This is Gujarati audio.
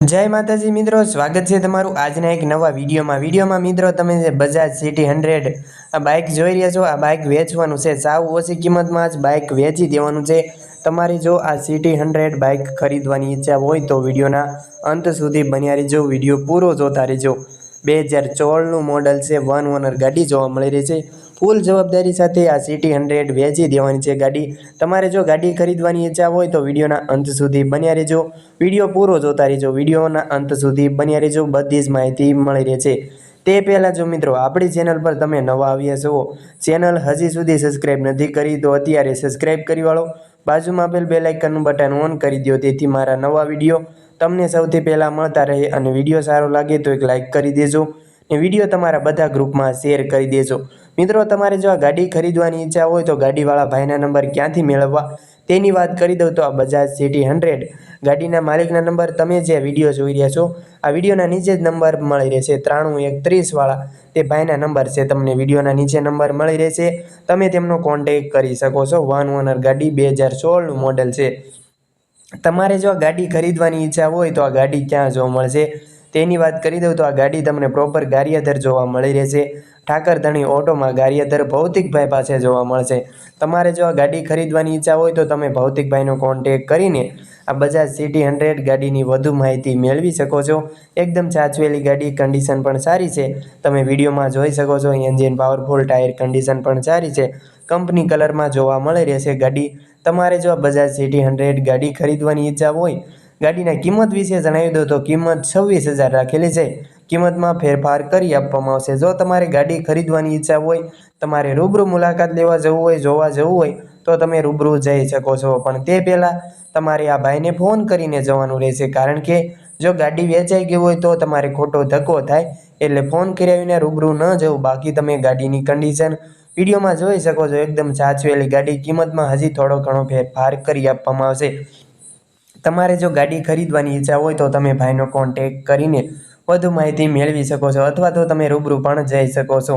જય માતાજી મિત્રો, સ્વાગત છે તમારું આજના એક નવા વિડીયોમાં. વિડીયોમાં મિત્રો, તમે જે બજાજ સિટી હંડ્રેડ આ બાઇક જોઈ રહ્યા છો, આ બાઇક વેચવાનું છે. સાવ ઓછી કિંમતમાં જ બાઇક વેચી દેવાનું છે. તમારી જો આ સિટી હંડ્રેડ બાઇક ખરીદવાની ઈચ્છા હોય તો વિડીયોના અંત સુધી બન્યા રહેજો. વીડિયો પૂરો જોતા રહેજો. બે હજાર ચોળનું મોડલ છે. વન ઓનર ગાડી જોવા મળી રહી છે. ફૂલ જવાબદારી સાથે આ સિટી હંડ્રેડ વેચી દેવાની છે ગાડી. તમારે જો ગાડી ખરીદવાની ઈચ્છા હોય તો વિડીયોના અંત સુધી બન્યા રહેજો. વીડિયો પૂરો જોતા રહેજો. વિડીયોના અંત સુધી બન્યા રહેજો. બધી જ માહિતી મળી રહે છે. તે પહેલાં જો મિત્રો, આપણી ચેનલ પર તમે નવા આવ્યા છો ચેનલ હજી સુધી સબસ્ક્રાઈબ નથી કરી, તો અત્યારે સબસ્ક્રાઈબ કરી વાળો. બાજુમાં આપેલ બે લાઇકનનું બટન ઓન કરી દો તેથી મારા નવા વીડિયો તમને સૌથી પહેલાં મળતા રહે અને વીડિયો સારો લાગે તો એક લાઇક કરી દેજો ને વીડિયો તમારા બધા ગ્રુપમાં શેર કરી દેજો. મિત્રો, તમારે જો આ ગાડી ખરીદવાની ઈચ્છા હોય તો ગાડીવાળા ભાઈના નંબર ક્યાંથી મેળવવા? તેની વાત કરી દઉં તો આ બજાજ સિટી હંડ્રેડ ગાડીના માલિકના નંબર તમે જે વીડિયો જોઈ રહ્યા છો, આ વિડીયોના નીચે જ નંબર મળી રહેશે ત્રાણું એક ત્રીસવાળા તે ભાઈના નંબર છે, તમને વિડીયોના નીચે નંબર મળી રહેશે. તમે તેમનો કોન્ટેક કરી શકો છો. વન ઓનર ગાડી બે હજાર સોળનું મોડલ છે. તમારે જો આ ગાડી ખરીદવાની ઈચ્છા હોય તો આ ગાડી ક્યાં જોવા મળશે? તેની વાત કરી દઉં તો આ ગાડી તમને પ્રોપર ગારિયાધર જોવા મળી રહેશે. ઠાકરધણી ઓટોમાં ગારિયાધર ભૌતિકભાઈ પાસે જોવા મળશે. તમારે જો આ ગાડી ખરીદવાની ઈચ્છા હોય તો તમે ભૌતિકભાઈનો કોન્ટેક કરીને આ બજાજ સિટી હંડ્રેડ ગાડીની વધુ માહિતી મેળવી શકો છો. એકદમ સાચવેલી ગાડી કન્ડિશન પણ સારી છે. તમે વિડીયોમાં જોઈ શકો છો એન્જિન પાવરફુલ ટાયર કન્ડિશન પણ સારી છે. કંપની કલરમાં જોવા મળી રહેશે ગાડી. તમારે જો આ બજાજ સિટી હંડ્રેડ ગાડી ખરીદવાની ઈચ્છા હોય, ગાડીના કિંમત વિશે જણાવી દો તો કિંમત છવ્વીસ હજાર રાખેલી છે. કિંમતમાં ફેરફાર કરી આપવામાં આવશે. જો તમારે ગાડી ખરીદવાની ઈચ્છા હોય, તમારે રૂબરૂ મુલાકાત લેવા જવું હોય, જોવા જવું હોય, તો તમે રૂબરૂ જઈ શકો છો. પણ તે પહેલાં તમારે આ ભાઈને ફોન કરીને જવાનું રહેશે. કારણ કે જો ગાડી વેચાઈ ગઈ હોય તો તમારે ખોટો ધક્કો થાય, એટલે ફોન કરાવીને રૂબરૂ ન જવું. બાકી તમે ગાડીની કન્ડિશન વિડીયોમાં જોઈ શકો છો, એકદમ સાચવેલી ગાડી. કિંમતમાં હજી થોડો ઘણો ફેરફાર કરી આપવામાં આવશે. તમારે જો ગાડી ખરીદવાની ઈચ્છા હોય તો તમે ભાઈનો કોન્ટેક કરીને વધુ માહિતી મેળવી શકો છો, અથવા તો તમે રૂબરૂ પણ જઈ શકો છો.